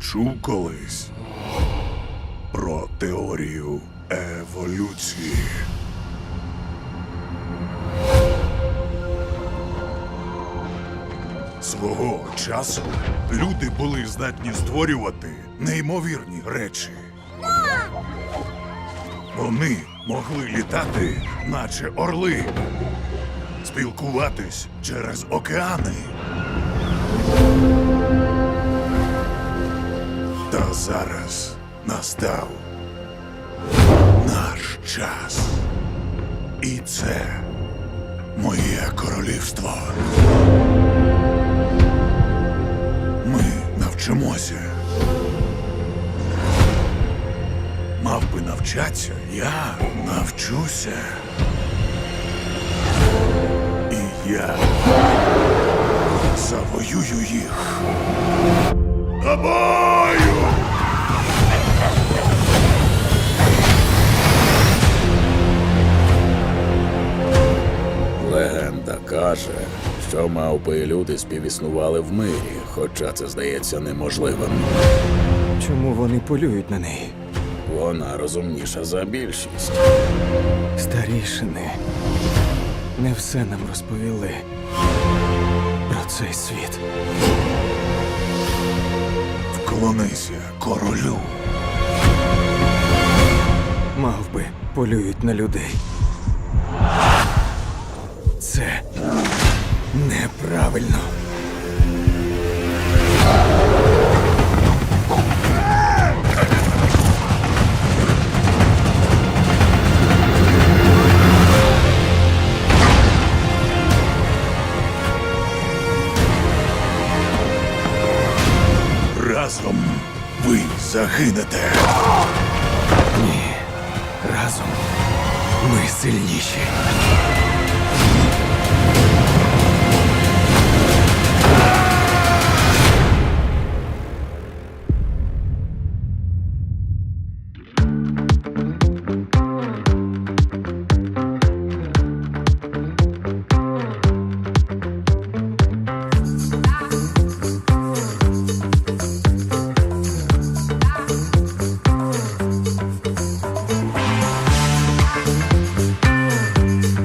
чув колись про теорію еволюції. Свого часу люди були здатні створювати неймовірні речі. Вони могли літати, наче орли, спілкуватись через океани. Та зараз настав наш час. І це моє королівство. Ми навчимося. Мав би навчатися, я навчуся. І я завоюю їх. Тобою! Каже, що мавпи і люди співіснували в мирі, хоча це здається неможливим. Чому вони полюють на неї? Вона розумніша за більшість. Старішини не все нам розповіли про цей світ. Вклонися королю. Мавби полюють на людей. Це неправильно. Разом ви загинете. Ні. Разом ми сильніші.